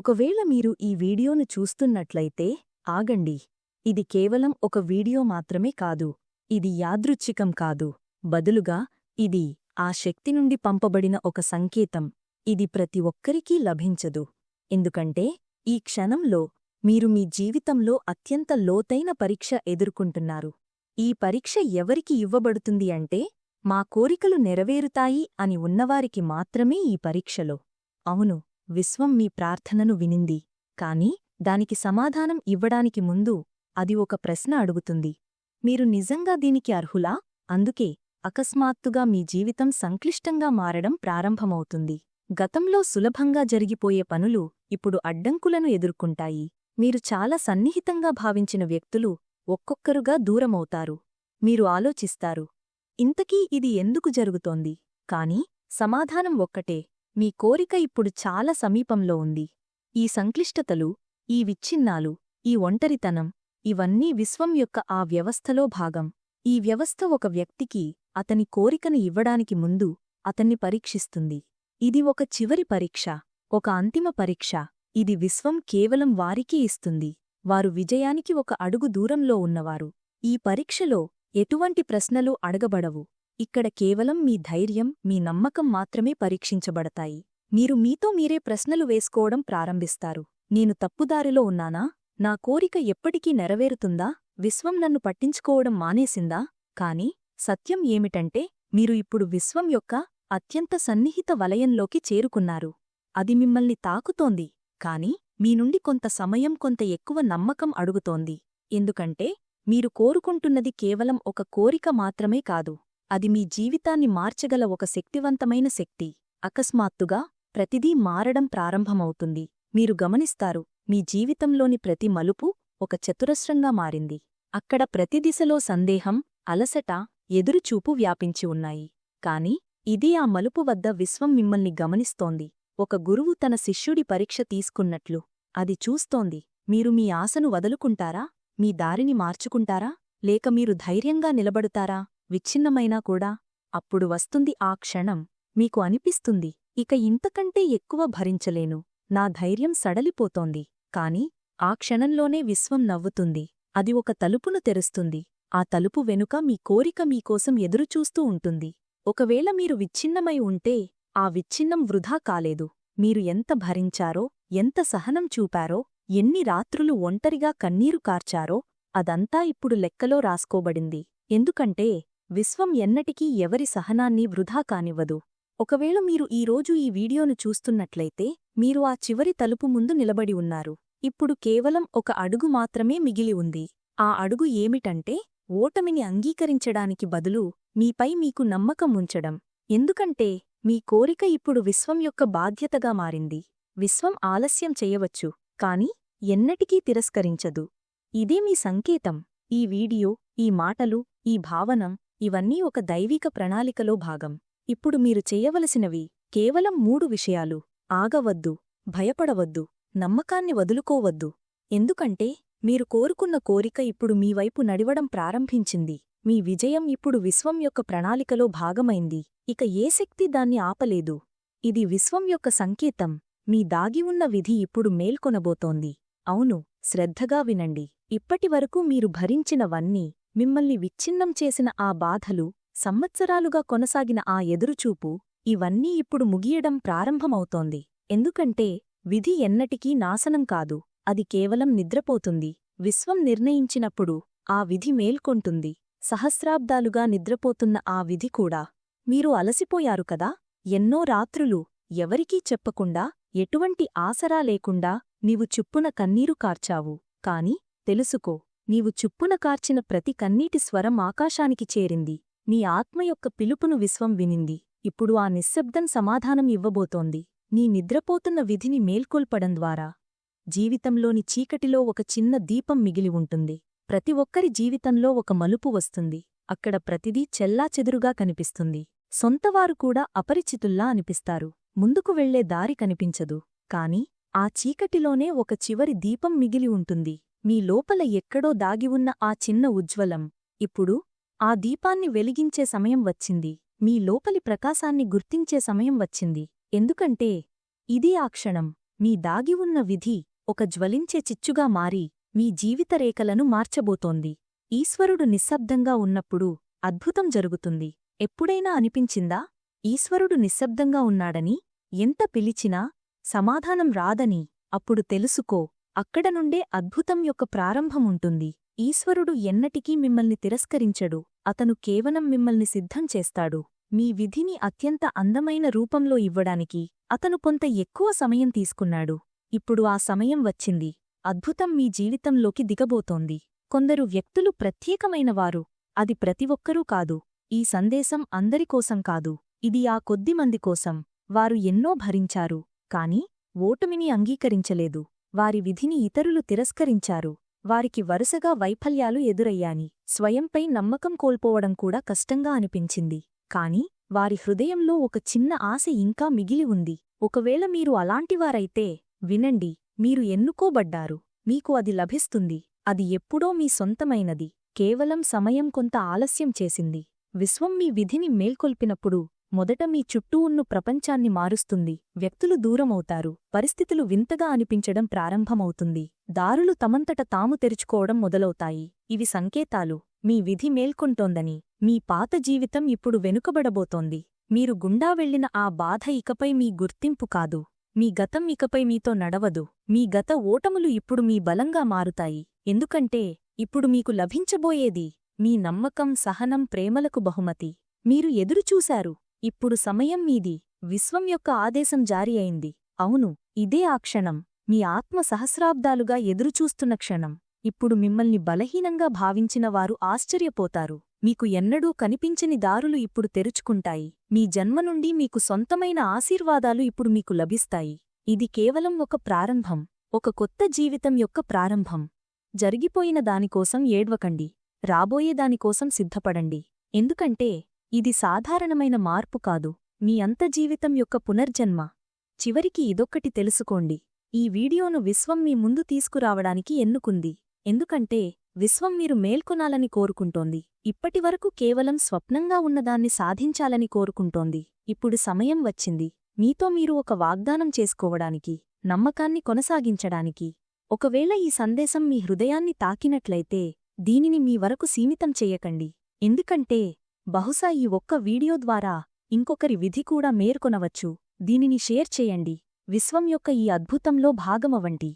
ఒకవేళ మీరు ఈ వీడియోను చూస్తున్నట్లయితే ఆగండి. ఇది కేవలం ఒక వీడియో మాత్రమే కాదు ఇది యాదృచ్ఛికం కాదు. బదులుగా ఇది ఆ శక్తి నుండి పంపబడిన ఒక సంకేతం. ఇది ప్రతి ఒక్కరికీ లభించదు. ఎందుకంటే ఈ క్షణంలో మీరు మీ జీవితంలో అత్యంత లోతైన పరీక్ష ఎదుర్కొంటున్నారు. ఈ పరీక్ష ఎవరికి ఇవ్వబడుతుంది అంటే మా కోరికలు నెరవేరుతాయి అని ఉన్నవారికి మాత్రమే ఈ పరీక్షలో. అవును విశ్వం మీ ప్రార్థనను వినింది కాని దానికి సమాధానం ఇవ్వడానికి ముందు అది ఒక ప్రశ్న అడుగుతుంది. మీరు నిజంగా దీనికి అర్హులా? అందుకే అకస్మాత్తుగా మీ జీవితం సంక్లిష్టంగా మారడం ప్రారంభమవుతుంది. గతంలో సులభంగా జరిగిపోయే పనులు ఇప్పుడు అడ్డంకులను ఎదుర్కొంటాయి. మీరు చాలా సన్నిహితంగా భావించిన వ్యక్తులు ఒక్కొక్కరుగా దూరమవుతారు. మీరు ఆలోచిస్తారు ఇంతకీ ఇది ఎందుకు జరుగుతోంది? కాని సమాధానం ఒక్కటే మీ కోరిక ఇప్పుడు చాలా సమీపంలో ఉంది. ఈ సంక్లిష్టతలు ఈ విచ్ఛిన్నాలు ఈ ఒంటరితనం ఇవన్నీ విశ్వం యొక్క ఆ వ్యవస్థలో భాగం. ఈ వ్యవస్థ ఒక వ్యక్తికి అతని కోరికను ఇవ్వడానికి ముందు అతన్ని పరీక్షిస్తుంది. ఇది ఒక చివరి పరీక్ష ఒక అంతిమ పరీక్ష. ఇది విశ్వం కేవలం వారికే ఇస్తుంది. వారు విజయానికి ఒక అడుగు దూరంలో ఉన్నవారు. ఈ పరీక్షలో ఎటువంటి ప్రశ్నలు అడగబడవు. ఇక్కడ కేవలం మీ ధైర్యం మీ నమ్మకం మాత్రమే పరీక్షించబడతాయి. మీరు మీతో మీరే ప్రశ్నలు వేసుకోవడం ప్రారంభిస్తారు. నేను తప్పుదారిలో ఉన్నానా? నా కోరిక ఎప్పటికీ నెరవేరుతుందా? విశ్వం నన్ను పట్టించుకోవడం మానేసిందా? కాని సత్యం ఏమిటంటే మీరు ఇప్పుడు విశ్వం యొక్క అత్యంత సన్నిహిత వలయంలోకి చేరుకున్నారు. అది మిమ్మల్ని తాకుతోంది. కాని మీ నుండి కొంత సమయం కొంత ఎక్కువ నమ్మకం అడుగుతోంది. ఎందుకంటే మీరు కోరుకుంటున్నది కేవలం ఒక కోరిక మాత్రమే కాదు. అది మీ జీవితాన్ని మార్చగల ఒక శక్తివంతమైన శక్తి. అకస్మాత్తుగా ప్రతిదీ మారడం ప్రారంభమవుతుంది. మీరు గమనిస్తారు మీ జీవితంలోని ప్రతి మలుపు ఒక చతురస్రంగా మారింది. అక్కడ ప్రతి దిశలో సందేహం అలసట ఎదురుచూపు వ్యాపించి ఉన్నాయి. కాని ఇది ఆ మలుపు వద్ద విశ్వం మిమ్మల్ని గమనిస్తోంది. ఒక గురువు తన శిష్యుడి పరీక్ష తీసుకున్నట్లు. అది చూస్తోంది. మీరు మీ ఆశను వదులుకుంటారా? మీ దారిని మార్చుకుంటారా? లేక మీరు ధైర్యంగా నిలబడుతారా? విచ్ఛిన్నమైనా కూడా? అప్పుడు వస్తుంది ఆ క్షణం. మీకు అనిపిస్తుంది ఇక ఇంతకంటే ఎక్కువ భరించలేను. నా ధైర్యం సడలిపోతోంది. కాని ఆ క్షణంలోనే విశ్వం నవ్వుతుంది. అది ఒక తలుపును తెరుస్తుంది. ఆ తలుపు వెనుక మీ కోరిక మీకోసం ఎదురుచూస్తూ ఉంటుంది. ఒకవేళ మీరు విచ్ఛిన్నమై ఉంటే ఆ విచ్ఛిన్నం వృధా కాలేదు. మీరు ఎంత భరించారో ఎంత సహనం చూపారో ఎన్ని రాత్రులు ఒంటరిగా కన్నీరు కార్చారో అదంతా ఇప్పుడు లెక్కలో రాసుకోబడింది. ఎందుకంటే విశ్వం ఎన్నటికీ ఎవరి సహనాన్ని వృధా కానివ్వదు. ఒకవేళ మీరు ఈరోజు ఈ వీడియోను చూస్తున్నట్లయితే మీరు ఆ చివరి తలుపు ముందు నిలబడి ఉన్నారు. ఇప్పుడు కేవలం ఒక అడుగు మాత్రమే మిగిలి ఉంది. ఆ అడుగు ఏమిటంటే ఓటమిని అంగీకరించడానికి బదులు మీపై మీకు నమ్మకం ఉంచడం. ఎందుకంటే మీ కోరిక ఇప్పుడు విశ్వం యొక్క బాధ్యతగా మారింది. విశ్వం ఆలస్యం చెయ్యవచ్చు కాని ఎన్నటికీ తిరస్కరించదు. ఇదే మీ సంకేతం. ఈ వీడియో ఈ మాటలు ఈ భావనం ఇవన్నీ ఒక దైవిక ప్రణాళికలో భాగం. ఇప్పుడు మీరు చెయ్యవలసినవి కేవలం మూడు విషయాలు. ఆగవద్దు భయపడవద్దు నమ్మకాన్ని వదులుకోవద్దు. ఎందుకంటే మీరు కోరుకున్న కోరిక ఇప్పుడు మీ వైపు నడివడం ప్రారంభించింది. మీ విజయం ఇప్పుడు విశ్వం యొక్క ప్రణాళికలో భాగమైంది. ఇక ఏ శక్తి దాన్ని ఆపలేదు. ఇది విశ్వం యొక్క సంకేతం. మీ దాగి ఉన్న విధి ఇప్పుడు మేల్కొనబోతోంది. అవును శ్రద్ధగా వినండి. ఇప్పటివరకు మీరు భరించినవన్నీ మిమ్మల్ని విచ్ఛిన్నం చేసిన ఆ బాధలు సంవత్సరాలుగా కొనసాగిన ఆ ఎదురుచూపు ఇవన్నీ ఇప్పుడు ముగియడం ప్రారంభమవుతోంది. ఎందుకంటే విధి ఎన్నటికీ నాశనం కాదు. అది కేవలం నిద్రపోతుంది. విశ్వం నిర్ణయించినప్పుడు ఆ విధి మేల్కొంటుంది. సహస్రాబ్దాలుగా నిద్రపోతున్న ఆ విధి కూడా. మీరు అలసిపోయారు కదా? ఎన్నో రాత్రులు ఎవరికీ చెప్పకుండా ఎటువంటి ఆసరా లేకుండా నీవు చుప్పున కన్నీరు కార్చావు. కాని తెలుసుకో నీవు చుప్పున కార్చిన ప్రతి కన్నీటి స్వరం ఆకాశానికి చేరింది. నీ ఆత్మ యొక్క పిలుపును విశ్వం వినింది. ఇప్పుడు ఆ నిశ్శబ్దం సమాధానం ఇవ్వబోతోంది. నీ నిద్రపోతున్న విధిని మేల్కొల్పడం ద్వారా. జీవితంలోని చీకటిలో ఒక చిన్న దీపం మిగిలి ఉంటుంది. ప్రతి ఒక్కరి జీవితంలో ఒక మలుపు వస్తుంది. అక్కడ ప్రతిదీ చెల్లాచెదురుగా కనిపిస్తుంది. సొంతవారు కూడా అపరిచితుల్లా అనిపిస్తారు. ముందుకు వెళ్ళే దారి కనిపించదు. కాని ఆ చీకటిలోనే ఒక చివరి దీపం మిగిలి ఉంటుంది. మీ లోపల ఎక్కడో దాగివున్న ఆ చిన్న ఉజ్వలం. ఇప్పుడు ఆ దీపాన్ని వెలిగించే సమయం వచ్చింది. మీ లోపలి ప్రకాశాన్ని గుర్తించే సమయం వచ్చింది. ఎందుకంటే ఇది ఆ క్షణం. మీ దాగివున్న విధి ఒక జ్వలించే చిచ్చుగా మారి మీ జీవితరేఖలను మార్చబోతోంది. ఈశ్వరుడు నిశ్శబ్దంగా ఉన్నప్పుడు అద్భుతం జరుగుతుంది. ఎప్పుడైనా అనిపించిందా? ఈశ్వరుడు నిశ్శబ్దంగా ఉన్నాడని ఎంత పిలిచినా సమాధానం రాదని అప్పుడు తెలుసుకో అక్కడ నుండే అద్భుతం యొక్క ప్రారంభముంటుంది ఈశ్వరుడు ఎన్నటికీ మిమ్మల్ని తిరస్కరించడు. అతను కేవలం మిమ్మల్ని సిద్ధం చేస్తాడు. మీ విధిని అత్యంత అందమైన రూపంలో ఇవ్వడానికి అతను కొంత ఎక్కువ సమయం తీసుకున్నాడు. ఇప్పుడు ఆ సమయం వచ్చింది. అద్భుతం మీ జీవితంలోకి దిగబోతోంది. కొందరు వ్యక్తులు ప్రత్యేకమైనవారు. అది ప్రతి ఒక్కరూ కాదు. ఈ సందేశం అందరికోసం కాదు. ఇది ఆ కొద్దిమంది కోసం. వారు ఎన్నో భరించారు. కాని ఓటమిని అంగీకరించలేదు. వారి విధిని ఇతరులు తిరస్కరించారు. వారికి వరుసగా వైఫల్యాలు ఎదురయ్యాని స్వయంపై నమ్మకం కోల్పోవడం కూడా కష్టంగా అనిపించింది. కాని వారి హృదయంలో ఒక చిన్న ఆశ ఇంకా మిగిలి ఉంది. ఒకవేళ మీరు అలాంటివారైతే వినండి. మీరు ఎన్నుకోబడ్డారు మీకు అది లభిస్తుంది అది ఎప్పుడో మీ సొంతమైనది కేవలం సమయం కొంత ఆలస్యం చేసింది. విశ్వం మీ విధిని మేల్కొల్పినప్పుడు మొదట మీ చుట్టూ ఉన్న ప్రపంచాన్ని మారుస్తుంది వ్యక్తులు దూరమవుతారు పరిస్థితులు వింతగా అనిపించడం ప్రారంభమవుతుంది దారులు తమంతట తాము తెరుచుకోవడం మొదలవుతాయి. ఇవి సంకేతాలు మీ విధి మేల్కొంటోందని మీ పాత జీవితం ఇప్పుడు వెనుకబడబోతోంది. మీరు గుండా వెళ్ళిన ఆ బాధ ఇకపై మీ గుర్తింపు కాదు. మీ గతం ఇకపై మీతో నడవదు. మీ గత ఓటములు ఇప్పుడు మీ బలంగా మారుతాయి. ఎందుకంటే ఇప్పుడు మీకు లభించబోయేది మీ నమ్మకం సహనం ప్రేమలకు బహుమతి. మీరు ఎదురుచూశారు ఇప్పుడు సమయం మీది. విశ్వం యొక్క ఆదేశం జారీ అయింది. అవును ఇదే ఆ క్షణం. మీ ఆత్మ సహస్రాబ్దాలుగా ఎదురుచూస్తున్న క్షణం. ఇప్పుడు మిమ్మల్ని బలహీనంగా భావించిన వారు ఆశ్చర్యపోతారు. మీకు ఎన్నడూ కనిపించని దారులు ఇప్పుడు తెరుచుకుంటాయి. మీ జన్మ నుండి మీకు సొంతమైన ఆశీర్వాదాలు ఇప్పుడు మీకు లభిస్తాయి. ఇది కేవలం ఒక ప్రారంభం ఒక కొత్త జీవితం యొక్క ప్రారంభం. జరిగిపోయిన దానికోసం ఏడ్వకండి రాబోయే దానికోసం సిద్ధపడండి. ఎందుకంటే ఇది సాధారణమైన మార్పు కాదు మీ అంత జీవితం యొక్క పునర్జన్మ. చివరికి ఇదొక్కటి తెలుసుకోండి ఈ వీడియోను విశ్వం మీ ముందు తీసుకురావడానికి ఎన్నుకుంది. ఎందుకంటే విశ్వం మీరు మేల్కొనాలని కోరుకుంటోంది. ఇప్పటివరకు కేవలం స్వప్నంగా ఉన్నదాన్ని సాధించాలని కోరుకుంటోంది. ఇప్పుడు సమయం వచ్చింది. మీతో మీరు ఒక వాగ్దానం చేసుకోవడానికి నమ్మకాన్ని కొనసాగించడానికి. ఒకవేళ ఈ సందేశం మీ హృదయాన్ని తాకినట్లయితే దీనిని మీ వరకు సీమితం చెయ్యకండి ఎందుకంటే బహుశా ఈ ఒక్క వీడియో ద్వారా ఇంకొకరి విధి కూడా మేర్కొనవచ్చు దీనిని షేర్ చేయండి. విశ్వం యొక్క ఈ అద్భుతంలో భాగమవండి